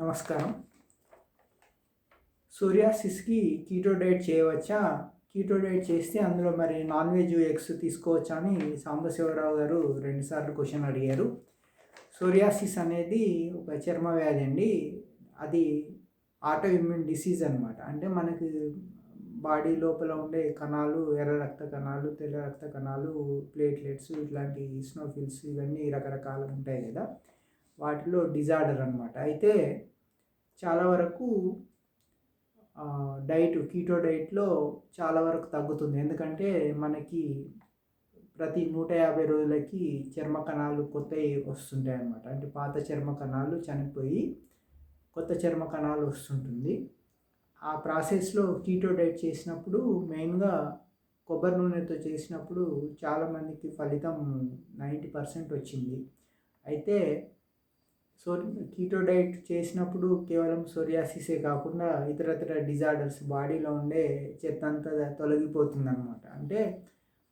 నమస్కారం. సూర్యాసిస్కి keto diet చేయవచ్చా? కీటో డైట్ చేస్తే అందులో మరి నాన్ వెజ్ ఎగ్స్ తీసుకోవచ్చా అని సాంబశివరావు గారు రెండుసార్లు క్వశ్చన్ అడిగారు. సోరియాసిస్ అనేది ఒక చర్మ వ్యాధి అండి. అది ఆటో ఇమ్యూన్ డిసీజ్ అనమాట అంటే మనకి బాడీ లోపల ఉండే కణాలు ఎర్ర రక్త కణాలు తెల్ల రక్త కణాలు ప్లేట్లెట్స్ ఇట్లాంటి స్నోఫిల్స్ ఇవన్నీ రకరకాలు ఉంటాయి కదా. వాటిలో డిజార్డర్ అనమాట అయితే చాలా వరకు డైట్ కీటో డైట్లో చాలా వరకు తగ్గుతుంది. ఎందుకంటే మనకి ప్రతి నూట యాభై రోజులకి చర్మ కణాలు కొత్తవి వస్తుంటాయి అన్నమాట. అంటే పాత చర్మ కణాలు చనిపోయి కొత్త చర్మ కణాలు వస్తుంటుంది. ఆ ప్రాసెస్లో కీటో డైట్ చేసినప్పుడు మెయిన్గా కొబ్బరి నూనెతో చేసినప్పుడు చాలామందికి ఫలితం నైంటీ పర్సెంట్ వచ్చింది. అయితే సో కీటో డైట్ చేసినప్పుడు కేవలం సోరియాసిసే కాకుండా ఇతరతర డిజార్డర్స్ బాడీలో ఉండే చెత్త అంతా తొలగిపోతుంది అనమాట అంటే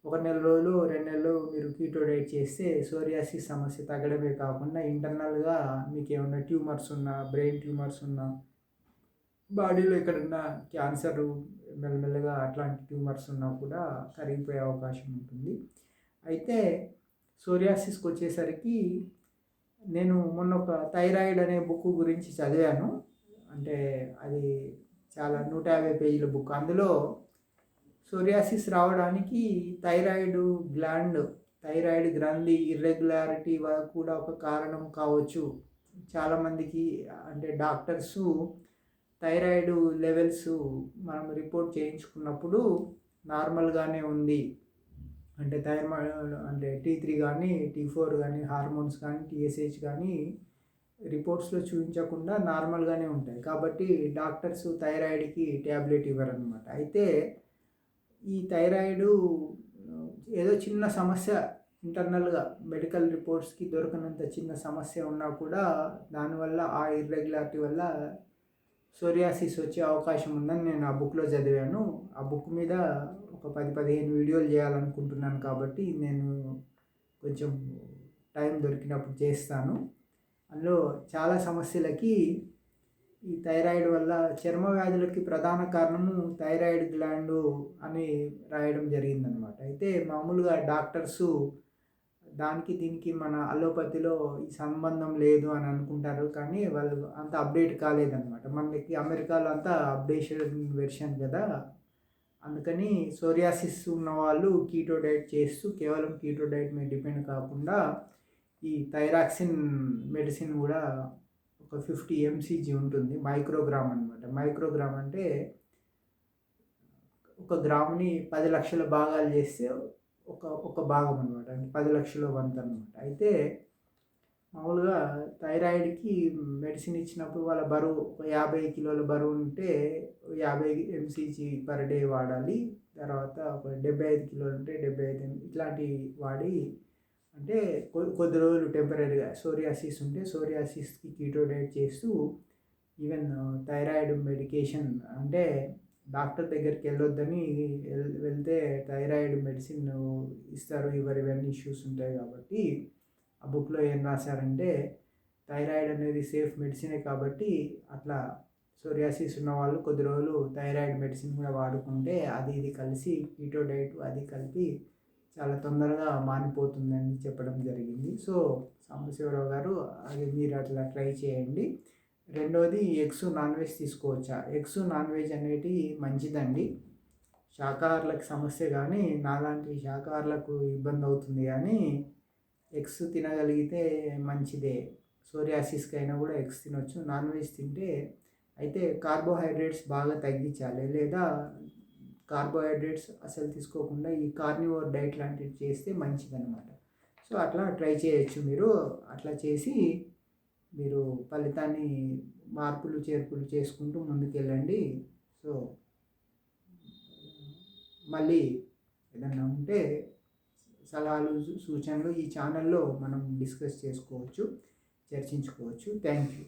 ఒక నెల రోజులు రెండు నెలలు మీరు కీటో డైట్ చేస్తే సోరియాసిస్ సమస్య తగ్గడమే కాకుండా ఇంటర్నల్గా మీకు ఏమైనా ట్యూమర్స్ ఉన్నా బ్రెయిన్ ట్యూమర్స్ ఉన్నా బాడీలో ఎక్కడన్నా క్యాన్సర్ మెల్లమెల్లగా అట్లాంటి ట్యూమర్స్ ఉన్నా కూడా కరిగిపోయే అవకాశం ఉంటుంది. అయితే సోరియాసిస్కి వచ్చేసరికి నేను మొన్న ఒక థైరాయిడ్ అనే బుక్ గురించి చదివాను. అంటే అది చాలా నూట యాభై పేజీల బుక్. అందులో సోరియాసిస్ రావడానికి థైరాయిడ్ గ్లాండ్ థైరాయిడ్ గ్రంథి ఇర్రెగ్యులారిటీ కూడా ఒక కారణం కావచ్చు. చాలామందికి అంటే డాక్టర్సు థైరాయిడ్ లెవెల్స్ మనం రిపోర్ట్ చేయించుకున్నప్పుడు నార్మల్గానే ఉంది. అంటే థైరాయిడ్ అంటే టీ త్రీ కానీ టీ ఫోర్ కానీ హార్మోన్స్ కానీ టీఎస్హెచ్ కానీ రిపోర్ట్స్లో చూపించకుండా నార్మల్గానే ఉంటాయి. కాబట్టి డాక్టర్స్ థైరాయిడ్కి ట్యాబ్లెట్ ఇవ్వరనమాట అయితే ఈ థైరాయిడ్ ఏదో చిన్న సమస్య ఇంటర్నల్గా మెడికల్ రిపోర్ట్స్కి దొరకనంత చిన్న సమస్య ఉన్నా కూడా దానివల్ల ఆ ఇర్రెగ్యులారిటీ వల్ల సోరియాసిస్ వచ్చే అవకాశం ఉందని నేను ఆ బుక్లో చదివాను. ఆ బుక్ మీద ఒక పది పదిహేను వీడియోలు చేయాలనుకుంటున్నాను కాబట్టి నేను కొంచెం టైం దొరికినప్పుడు చేస్తాను. అందులో చాలా సమస్యలకి ఈ థైరాయిడ్ వల్ల చర్మ వ్యాధులకి ప్రధాన కారణము థైరాయిడ్ గ్లాండు అని రాయడం జరిగిందనమాట అయితే మామూలుగా డాక్టర్సు దానికి దీనికి మన అలోపతిలో ఈ సంబంధం లేదు అని అనుకుంటారు. కానీ వాళ్ళు అంత అప్డేట్ కాలేదన్నమాట. మనకి అమెరికాలో అంతా అప్డేషన్ వెర్షన్ కదా. అందుకని సోరియాసిస్ ఉన్న వాళ్ళు కీటో డైట్ చేస్తూ కేవలం కీటో డైట్ మీద డిపెండ్ కాకుండా ఈ థైరాక్సిన్ మెడిసిన్ కూడా ఒక ఫిఫ్టీ ఎంసీజీ ఉంటుంది. మైక్రోగ్రామ్ అనమాట మైక్రోగ్రామ్ అంటే ఒక గ్రామ్ని పది లక్షల భాగాలు చేస్తే ఒక ఒక భాగం అనమాట అంటే పది లక్షల వంత అనమాట అయితే మామూలుగా థైరాయిడ్కి మెడిసిన్ ఇచ్చినప్పుడు వాళ్ళ బరువు ఒక యాభై కిలోల బరువు ఉంటే యాభై ఎంసీజీ పర్ డే వాడాలి. తర్వాత ఒక డెబ్బై ఐదు కిలోలు ఉంటే డెబ్బై ఐదు ఇట్లాంటి వాడి అంటే కొద్ది రోజులు టెంపరీగా సోరియాసిస్ ఉంటే సోరియాసిస్కి కీటో డైట్ చేస్తూ ఈవెన్ థైరాయిడ్ మెడికేషన్ అంటే డాక్టర్ దగ్గరికి వెళ్ళొద్దని వెళ్తే థైరాయిడ్ మెడిసిన్ ఇస్తారు ఇవరు ఇవన్నీ ఇష్యూస్ ఉంటాయి కాబట్టి ఆ బుక్లో ఏం రాశారంటే థైరాయిడ్ అనేది సేఫ్ మెడిసినే కాబట్టి అట్లా సోరియాసిస్ ఉన్న వాళ్ళు కొద్ది రోజులు థైరాయిడ్ మెడిసిన్ కూడా వాడుకుంటే అది ఇది కలిసి కీటో డైట్ అది కలిపి చాలా తొందరగా మానిపోతుందని చెప్పడం జరిగింది. సో సాంబశివరావు గారు అది మీరు అట్లా ట్రై చేయండి. రెండోది ఎగ్స్ నాన్ వెజ్ తీసుకోవచ్చా? ఎగ్స్ నాన్ వెజ్ అనేది మంచిదండి. శాకాహారులకు సమస్య కానీ నాలాంటి శాకాహారులకు ఇబ్బంది అవుతుంది కానీ ఎగ్స్ తినగలిగితే మంచిదే. సోరియాసిస్కి అయినా కూడా ఎగ్స్ తినొచ్చు. నాన్ వెజ్ తింటే అయితే కార్బోహైడ్రేట్స్ బాగా తగ్గించాలి. లేదా కార్బోహైడ్రేట్స్ అసలు తీసుకోకుండా ఈ కార్నివోర్ డైట్ లాంటివి చేస్తే మంచిదన్నమాట. సో అట్లా ట్రై చేయొచ్చు మీరు. అట్లా చేసి మీరు ఫలితాన్ని మార్పులు చేర్పులు చేసుకుంటూ ముందుకెళ్ళండి. సో మళ్ళీ ఏదన్నా ఉంటే సలహాలు సూచనలు ఈ ఛానల్లో మనం డిస్కస్ చేసుకోవచ్చు చర్చించుకోవచ్చు. Thank you.